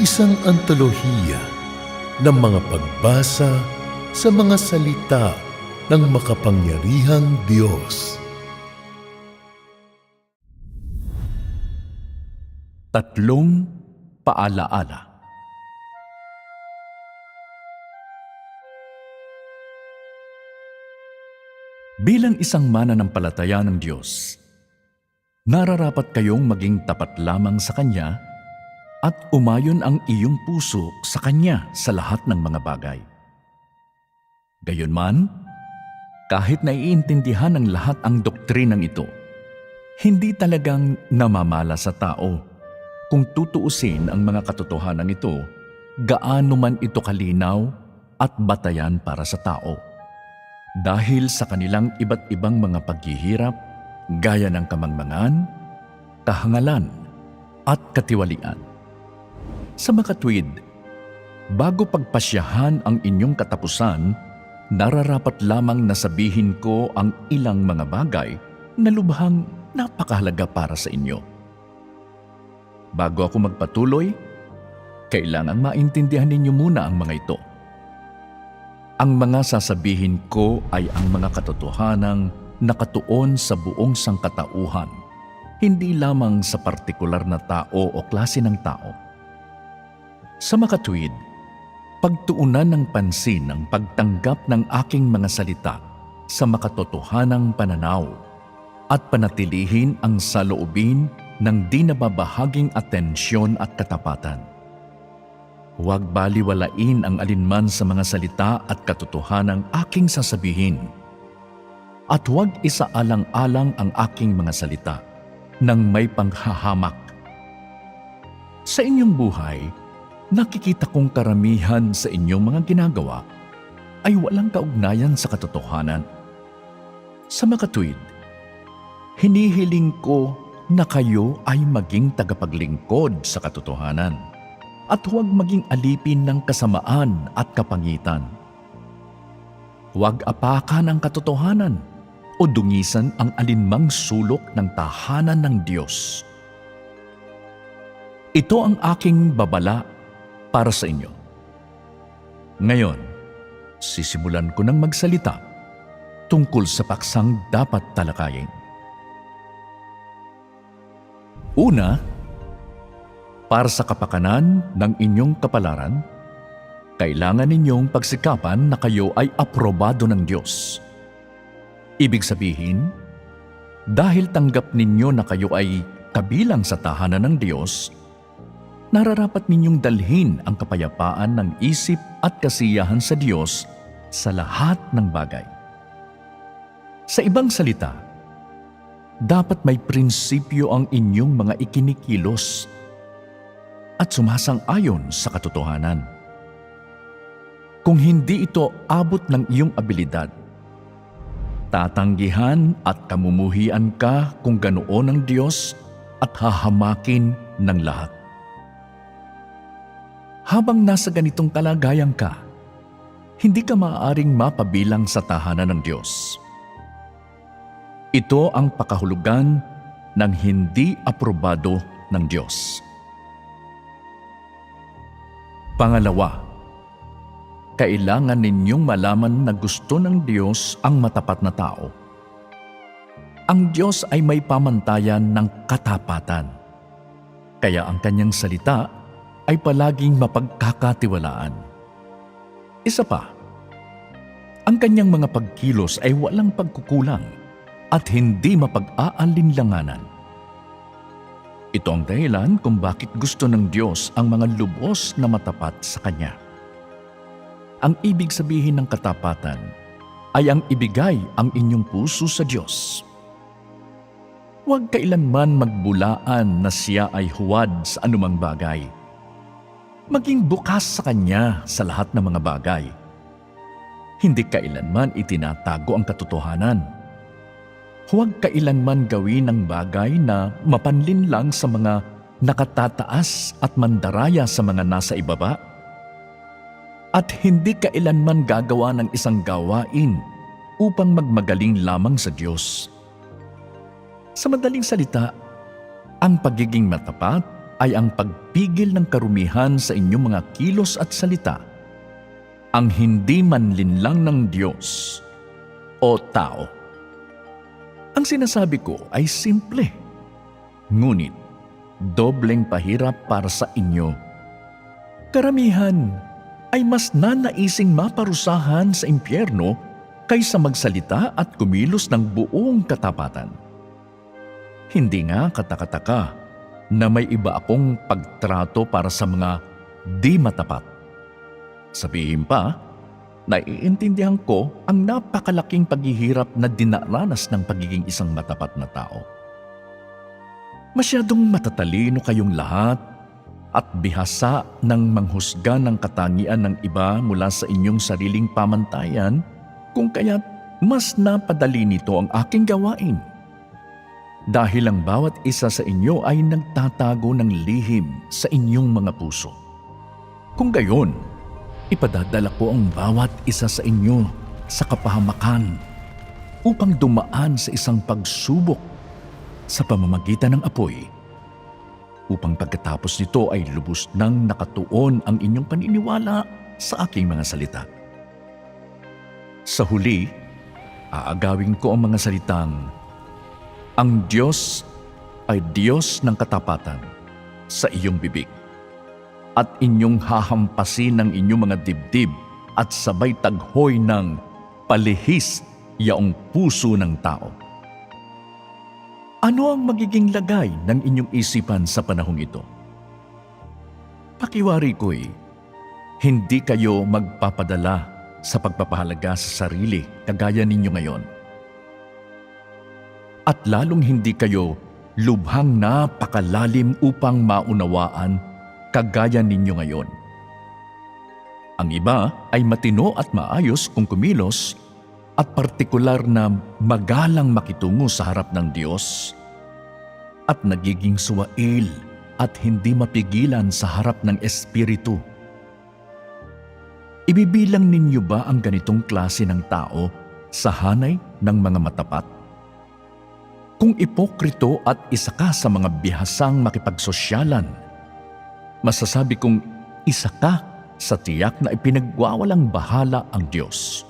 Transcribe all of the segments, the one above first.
isang antolohiya ng mga pagbasa sa mga salita ng makapangyarihang Diyos. Tatlong paalaala. Bilang isang mananampalataya ng Diyos, nararapat kayong maging tapat lamang sa Kanya at umayon ang iyong puso sa Kanya sa lahat ng mga bagay. Gayunman, kahit naiintindihan ng lahat ang doktrinang ito, hindi talagang namamala sa tao kung tutuusin ang mga katotohanan ito, gaano man ito kalinaw at batayan para sa tao. Dahil sa kanilang iba't ibang mga paghihirap, gaya ng kamangmangan, kahangalan, at katiwalian. Sa makatwid, bago pagpasyahan ang inyong katapusan, nararapat lamang na sabihin ko ang ilang mga bagay na lubhang napakahalaga para sa inyo. Bago ako magpatuloy, kailangang maintindihan ninyo muna ang mga ito. Ang mga sasabihin ko ay ang mga katotohanang nakatuon sa buong sangkatauhan, hindi lamang sa partikular na tao o klase ng tao. Sa makatwid, pagtuunan ng pansin ang pagtanggap ng aking mga salita sa makatotohanang pananaw at panatilihin ang saloobin ng di nababahaging atensyon at katapatan. Huwag baliwalain ang alinman sa mga salita at katotohanang aking sasabihin. At huwag isaalang-alang ang aking mga salita nang may panghahamak. Sa inyong buhay, nakikita kong karamihan sa inyong mga ginagawa ay walang kaugnayan sa katotohanan. Sa makatwid, hinihiling ko na kayo ay maging tagapaglingkod sa katotohanan at huwag maging alipin ng kasamaan at kapangitan. Huwag apakan ang katotohanan o dungisan ang alinmang sulok ng tahanan ng Diyos. Ito ang aking babala para sa inyo. Ngayon, sisimulan ko ng magsalita tungkol sa paksang dapat talakayin. Una, para sa kapakanan ng inyong kapalaran, kailangan ninyong pagsikapan na kayo ay aprobado ng Diyos. Ibig sabihin, dahil tanggap ninyo na kayo ay kabilang sa tahanan ng Diyos, nararapat ninyong dalhin ang kapayapaan ng isip at kasiyahan sa Diyos sa lahat ng bagay. Sa ibang salita, dapat may prinsipyo ang inyong mga ikinikilos at sumasang-ayon sa katotohanan. Kung hindi ito abot ng iyong abilidad, tatanggihan at kamumuhian ka kung ganoon ng Diyos at hahamakin ng lahat. Habang nasa ganitong kalagayan ka, hindi ka maaaring mapabilang sa tahanan ng Diyos. Ito ang pakahulugan ng hindi aprobado ng Diyos. Pangalawa, kailangan ninyong malaman na gusto ng Diyos ang matapat na tao. Ang Diyos ay may pamantayan ng katapatan. Kaya ang kanyang salita ay palaging mapagkakatiwalaan. Isa pa, ang kanyang mga pagkilos ay walang pagkukulang at hindi mapag-aalinlanganan. Ito ang dahilan kung bakit gusto ng Diyos ang mga lubos na matapat sa Kanya. Ang ibig sabihin ng katapatan ay ang ibigay ang inyong puso sa Diyos. Huwag kailanman magbulaan na siya ay huwad sa anumang bagay. Maging bukas sa Kanya sa lahat ng mga bagay. Hindi kailanman itinatago ang katotohanan huwag kailanman gawin ng bagay na mapanlin lang sa mga nakatataas at mandaraya sa mga nasa ibaba. At hindi kailanman gagawa ng isang gawain upang magmagaling lamang sa Diyos. Sa madaling salita, ang pagiging matapat ay ang pagpigil ng karumihan sa inyong mga kilos at salita, ang hindi manlinlang ng Diyos o tao. Ang sinasabi ko ay simple, ngunit dobleng pahirap para sa inyo. Karamihan ay mas nanaising maparusahan sa impyerno kaysa magsalita at kumilos ng buong katapatan. Hindi nga katakataka na may iba akong pagtrato para sa mga di matapat. Sabihin pa, naiintindihan ko ang napakalaking paghihirap na dinaranas ng pagiging isang matapat na tao. Masyadong matatalino kayong lahat at bihasa ng manghusga ng katangian ng iba mula sa inyong sariling pamantayan kung kaya't mas napadali nito ang aking gawain. Dahil ang bawat isa sa inyo ay nagtatago ng lihim sa inyong mga puso. Kung gayon, ipadadala ko ang bawat isa sa inyo sa kapahamakan upang dumaan sa isang pagsubok sa pamamagitan ng apoy upang pagkatapos nito ay lubos nang nakatuon ang inyong paniniwala sa aking mga salita. Sa huli, aagawin ko ang mga salitang, Ang Diyos ay Diyos ng katapatan sa iyong bibig at inyong hahampasin ng inyong mga dibdib at sabay taghoy ng palihis yaong puso ng tao. Ano ang magiging lagay ng inyong isipan sa panahong ito? Pakiwari ko'y, hindi kayo magpapadala sa pagpapahalaga sa sarili kagaya ninyo ngayon. At lalong hindi kayo lubhang napakalalim upang maunawaan kagaya ninyo ngayon. Ang iba ay matino at maayos kung kumilos at partikular na magalang makitungo sa harap ng Diyos at nagiging suwail at hindi mapigilan sa harap ng Espiritu. Ibibilang ninyo ba ang ganitong klase ng tao sa hanay ng mga matapat? Kung ipokrito at isa ka sa mga bihasang makipagsosyalan, masasabi kong isa ka sa tiyak na ipinagwawalang bahala ang Diyos.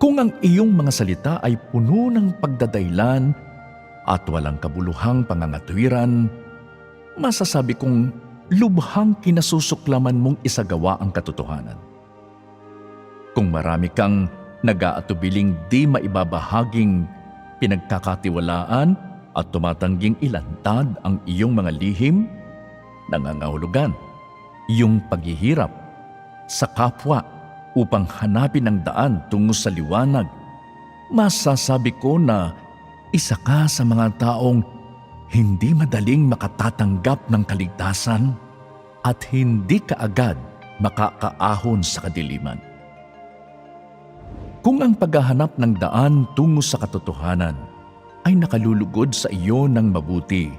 Kung ang iyong mga salita ay puno ng pagdadailan at walang kabuluhang pangangatwiran, masasabi kong lubhang kinasusuklaman mong isagawa ang katotohanan. Kung marami kang nag-aatubiling di maibabahaging pinagkakatiwalaan at tumatangging ilantad ang iyong mga lihim, nangangahulugan, iyong paghihirap sa kapwa upang hanapin ang daan tungo sa liwanag, masasabi ko na isa ka sa mga taong hindi madaling makatatanggap ng kaligtasan at hindi kaagad makakaahon sa kadiliman. Kung ang paghahanap ng daan tungo sa katotohanan ay nakalulugod sa iyo ng mabuti,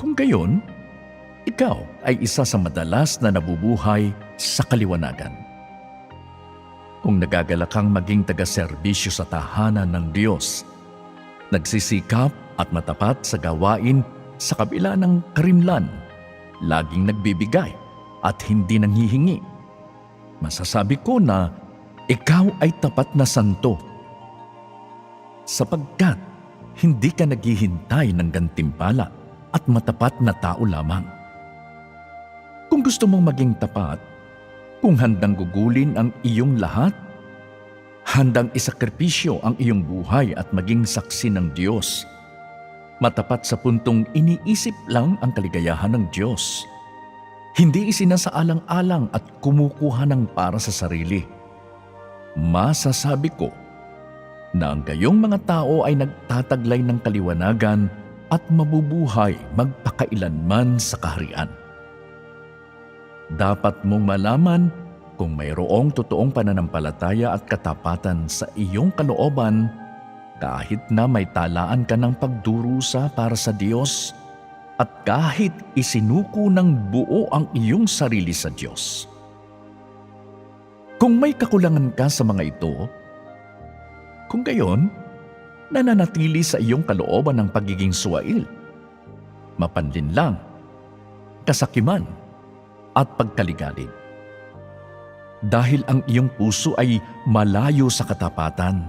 kung gayon, ikaw ay isa sa madalas na nabubuhay sa kaliwanagan. Kung nagagalak kang maging taga-serbisyo sa tahanan ng Diyos, nagsisikap at matapat sa gawain sa kabila ng karimlan, laging nagbibigay at hindi nanghihingi. Masasabi ko na ikaw ay tapat na santo sapagkat hindi ka naghihintay ng gantimpala at matapat na tao lamang. Kung gusto mong maging tapat, kung handang gugulin ang iyong lahat, handang isakripisyo ang iyong buhay at maging saksi ng Diyos, matapat sa puntong iniisip lang ang kaligayahan ng Diyos, hindi isinasaalang-alang at kumukuha ng para sa sarili. Masasabi ko na ang gayong mga tao ay nagtataglay ng kaliwanagan at mabubuhay magpakailanman sa kaharian. Dapat mong malaman kung mayroong totoong pananampalataya at katapatan sa iyong kalooban kahit na may talaan ka ng pagdurusa para sa Diyos at kahit isinuko ng buo ang iyong sarili sa Diyos. Kung may kakulangan ka sa mga ito, kung gayon, nananatili sa iyong kalooban ng pagiging suwail, mapanlinlang, kasakiman at pagkaligalig. Dahil ang iyong puso ay malayo sa katapatan.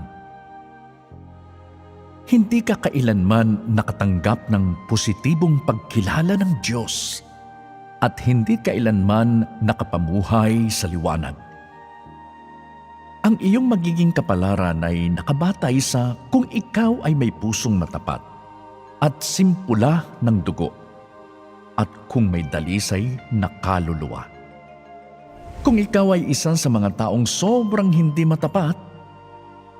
Hindi ka kailanman nakatanggap ng positibong pagkilala ng Diyos at hindi kailanman nakapamuhay sa liwanag. Ang iyong magiging kapalaran ay nakabatay sa kung ikaw ay may pusong matapat at simpula ng dugo at kung may dalisay na kaluluwa. Kung ikaw ay isa sa mga taong sobrang hindi matapat,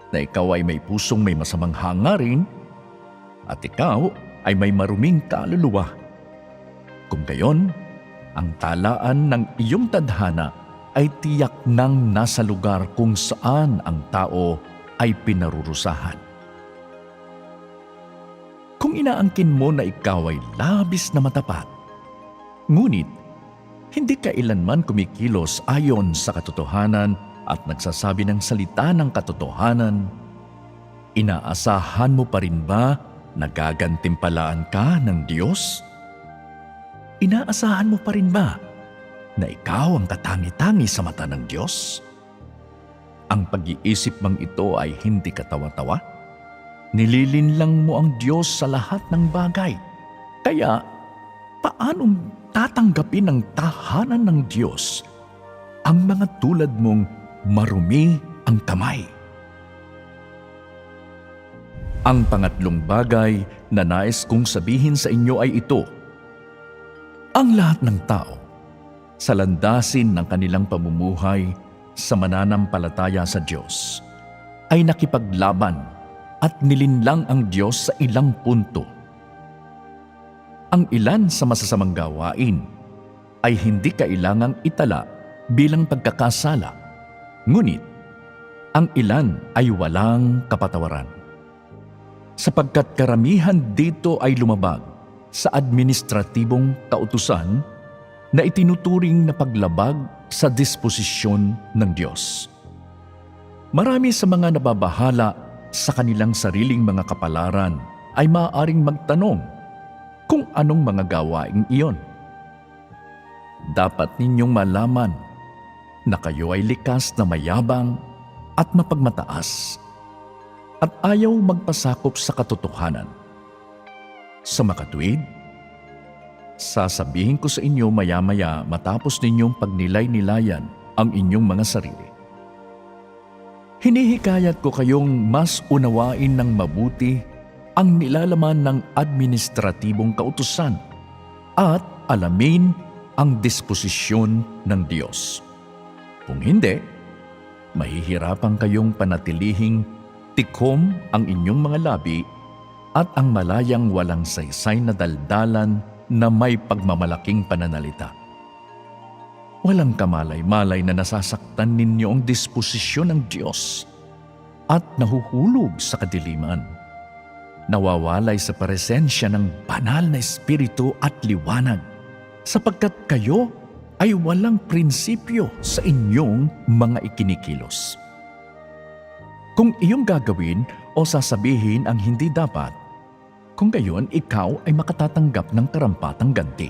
na ikaw ay may pusong may masamang hangarin, at ikaw ay may maruming kaluluwa. Kung gayon, ang talaan ng iyong tadhana ay tiyak nang nasa lugar kung saan ang tao ay pinarurusahan. Kung inaangkin mo na ikaw ay labis na matapat, ngunit hindi kailanman kumikilos ayon sa katotohanan at nagsasabi ng salita ng katotohanan, inaasahan mo pa rin ba na gagantimpalaan ka ng Diyos? Inaasahan mo pa rin ba na ikaw ang katangi-tangi sa mata ng Diyos? Ang pag-iisip mang ito ay hindi katawa-tawa? Nililinlang mo ang Diyos sa lahat ng bagay. Kaya, paanong tatanggapin ng tahanan ng Diyos ang mga tulad mong marumi ang kamay? Ang pangatlong bagay na nais kong sabihin sa inyo ay ito. Ang lahat ng tao, sa landasin ng kanilang pamumuhay sa mananampalataya sa Diyos, ay nakipaglaban at nilinlang ang Diyos sa ilang punto. Ang ilan sa masasamang gawain ay hindi kailangang itala bilang pagkakasala, ngunit ang ilan ay walang kapatawaran. Sapagkat karamihan dito ay lumabag sa administratibong kautusan na itinuturing na paglabag sa disposisyon ng Diyos. Marami sa mga nababahala sa kanilang sariling mga kapalaran ay maaaring magtanong kung anong mga gawaing iyon. Dapat ninyong malaman na kayo ay likas na mayabang at mapagmataas at ayaw magpasakop sa katotohanan. Sa makatuwid, sasabihin ko sa inyo maya-maya matapos ninyong pagnilay-nilayan ang inyong mga sarili. Hinihikayat ko kayong mas unawain ng mabuti ang nilalaman ng administratibong kautusan at alamin ang disposisyon ng Diyos. Kung hindi, mahihirapan kayong panatilihing tikom ang inyong mga labi at ang malayang walang saysay na daldalan na may pagmamalaking pananalita. Walang kamalay-malay na nasasaktan ninyo ang disposisyon ng Diyos at nahuhulog sa kadiliman. Nawawalay sa presensya ng banal na espiritu at liwanag sapagkat kayo ay walang prinsipyo sa inyong mga ikinikilos. Kung iyong gagawin o sasabihin ang hindi dapat, kung gayon ikaw ay makatatanggap ng karampatang ganti.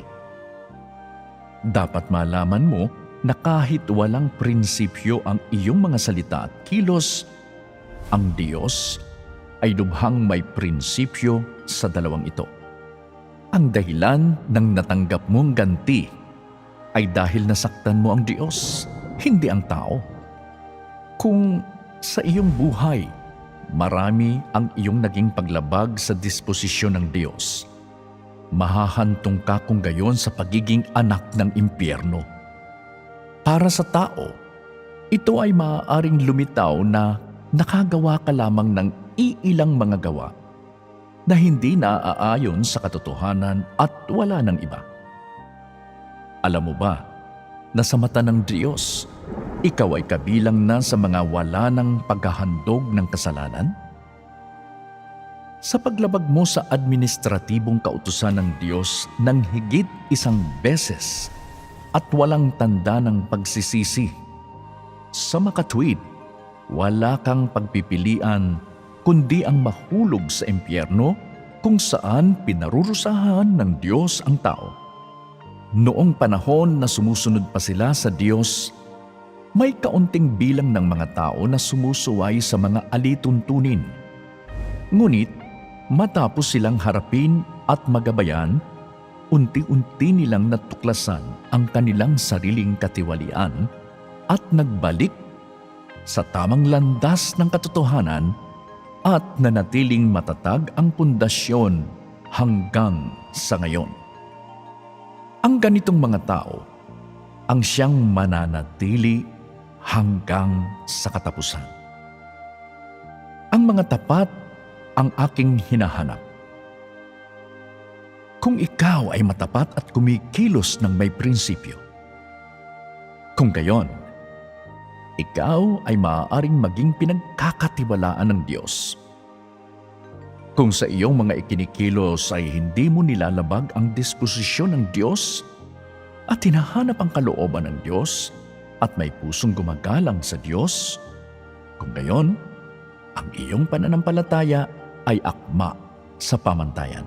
Dapat malaman mo na kahit walang prinsipyo ang iyong mga salita at kilos, ang Diyos ay lubhang may prinsipyo sa dalawang ito. Ang dahilan ng natanggap mong ganti ay dahil nasaktan mo ang Diyos, hindi ang tao. Kung sa iyong buhay, marami ang iyong naging paglabag sa disposisyon ng Diyos. Mahahantong ka kung gayon sa pagiging anak ng impyerno. Para sa tao, ito ay maaaring lumitaw na nakagawa ka lamang ng iilang mga gawa na hindi naaayon sa katotohanan at wala ng iba. Alam mo ba na sa mata ng Diyos, ikaw ay kabilang na sa mga wala ng paghahandog ng kasalanan? Sa paglabag mo sa administratibong kautusan ng Diyos ng higit isang beses at walang tanda ng pagsisisi, sa makatwid, wala kang pagpipilian kundi ang mahulog sa impyerno kung saan pinarurusahan ng Diyos ang tao. noong panahon na sumusunod pa sila sa Diyos, may kaunting bilang ng mga tao na sumusuway sa mga alituntunin. Ngunit matapos silang harapin at magabayan, unti-unti nilang natuklasan ang kanilang sariling katiwalian at nagbalik sa tamang landas ng katotohanan at nanatiling matatag ang pundasyon hanggang sa ngayon. Ang ganitong mga tao ang siyang mananatili hanggang sa katapusan. Ang mga tapat ang aking hinahanap. Kung ikaw ay matapat at kumikilos ng may prinsipyo, kung gayon, ikaw ay maaaring maging pinagkakatiwalaan ng Diyos. Kung sa iyong mga ikinikilos ay hindi mo nilalabag ang disposisyon ng Diyos at hinahanap ang kalooban ng Diyos at may pusong gumagalang sa Diyos, kung gayon, ang iyong pananampalataya ay akma sa pamantayan.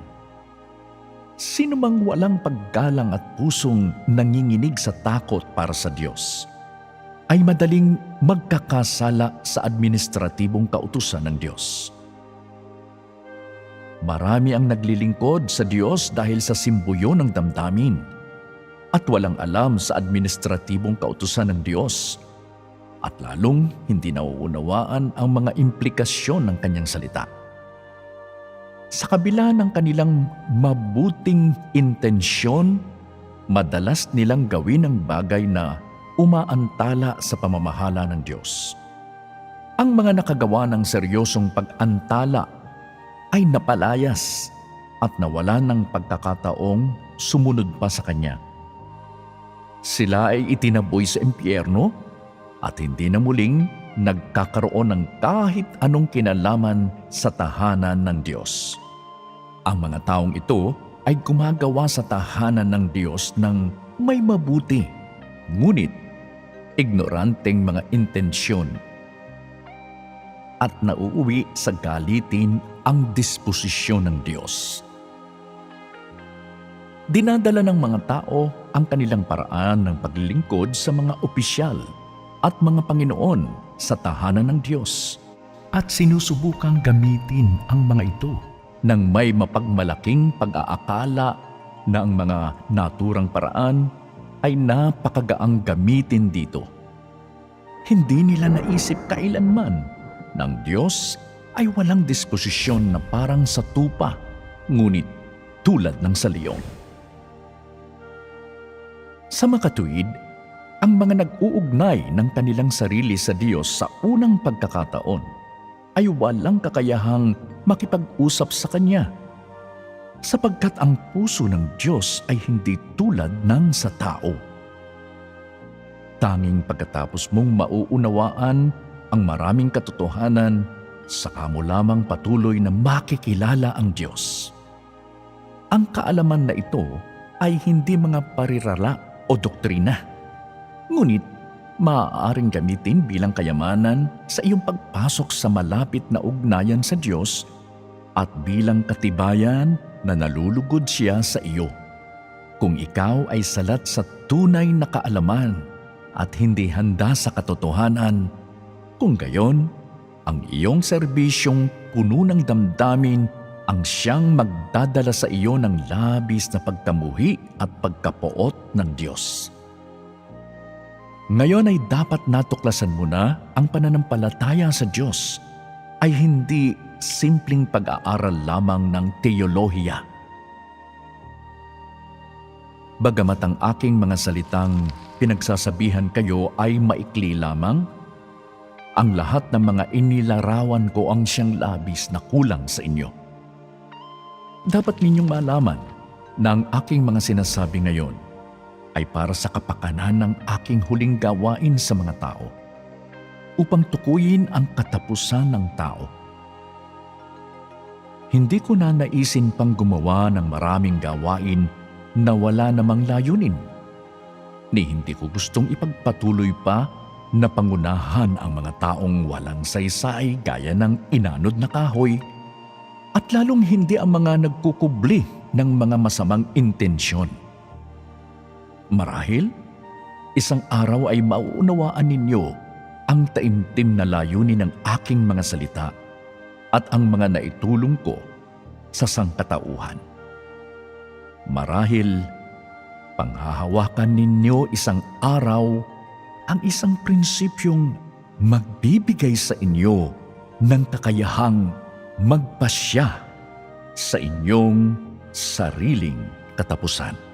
Sino mang walang paggalang at pusong nanginginig sa takot para sa Diyos, ay madaling magkakasala sa administratibong kautusan ng Diyos. Marami ang naglilingkod sa Diyos dahil sa simbuyo ng damdamin at walang alam sa administratibong kautusan ng Diyos at lalong hindi nauunawaan ang mga implikasyon ng kanyang salita. Sa kabila ng kanilang mabuting intensyon, madalas nilang gawin ang bagay na umaantala sa pamamahala ng Diyos. Ang mga nakagawa ng seryosong pag-antala ay napalayas at nawala ng pagkakataong sumunod pa sa Kanya. Sila ay itinaboy sa impyerno at hindi na muling nagkakaroon ng kahit anong kinalaman sa tahanan ng Diyos. Ang mga taong ito ay gumagawa sa tahanan ng Diyos ng may mabuti, ngunit ignoranteng mga intensyon at nauuwi sa galitin ang disposisyon ng Diyos. Dinadala ng mga tao ang kanilang paraan ng paglilingkod sa mga opisyal at mga Panginoon sa tahanan ng Diyos at sinusubukang gamitin ang mga ito ng may mapagmalaking pag-aakala na ang mga naturang paraan ay napakagaang gamitin dito. Hindi nila naisip kailanman ng Diyos ay walang disposisyon na parang sa tupa, ngunit tulad ng sa leon. Sa makatuwid, ang mga nag-uugnay ng kanilang sarili sa Diyos sa unang pagkakataon ay walang kakayahang makipag-usap sa Kanya sapagkat ang puso ng Diyos ay hindi tulad ng sa tao. Tanging pagkatapos mong mauunawaan ang maraming katotohanan, saka mo lamang patuloy na makikilala ang Diyos. Ang kaalaman na ito ay hindi mga parirala o doktrina. Ngunit, maaaring gamitin bilang kayamanan sa iyong pagpasok sa malapit na ugnayan sa Diyos at bilang katibayan na nalulugod siya sa iyo. Kung ikaw ay salat sa tunay na kaalaman at hindi handa sa katotohanan, kung gayon, ang iyong serbisyong puno ng damdamin ang siyang magdadala sa iyo ng labis na pagkamuhi at pagkapoot ng Diyos. Ngayon ay dapat natuklasan mo na ang pananampalataya sa Diyos ay hindi simpleng pag-aaral lamang ng teolohiya. Bagamat ang aking mga salitang pinagsasabihan kayo ay maikli lamang, ang lahat ng mga inilarawan ko ang siyang labis na kulang sa inyo. Dapat ninyong malaman na ang aking mga sinasabi ngayon ay para sa kapakanan ng aking huling gawain sa mga tao upang tukuyin ang katapusan ng tao. Hindi ko na naisin pang gumawa ng maraming gawain na wala namang layunin. Ni hindi ko gustong ipagpatuloy pa na pangunahan ang mga taong walang saysay gaya ng inanod na kahoy at lalong hindi ang mga nagkukubli ng mga masamang intensyon. Marahil, isang araw ay mauunawaan ninyo ang taimtim na layunin ng aking mga salita at ang mga naitulong ko sa sangkatauhan. Marahil, panghahawakan ninyo isang araw ang isang prinsipyong magbibigay sa inyo ng kakayahang magpasya sa inyong sariling katapusan.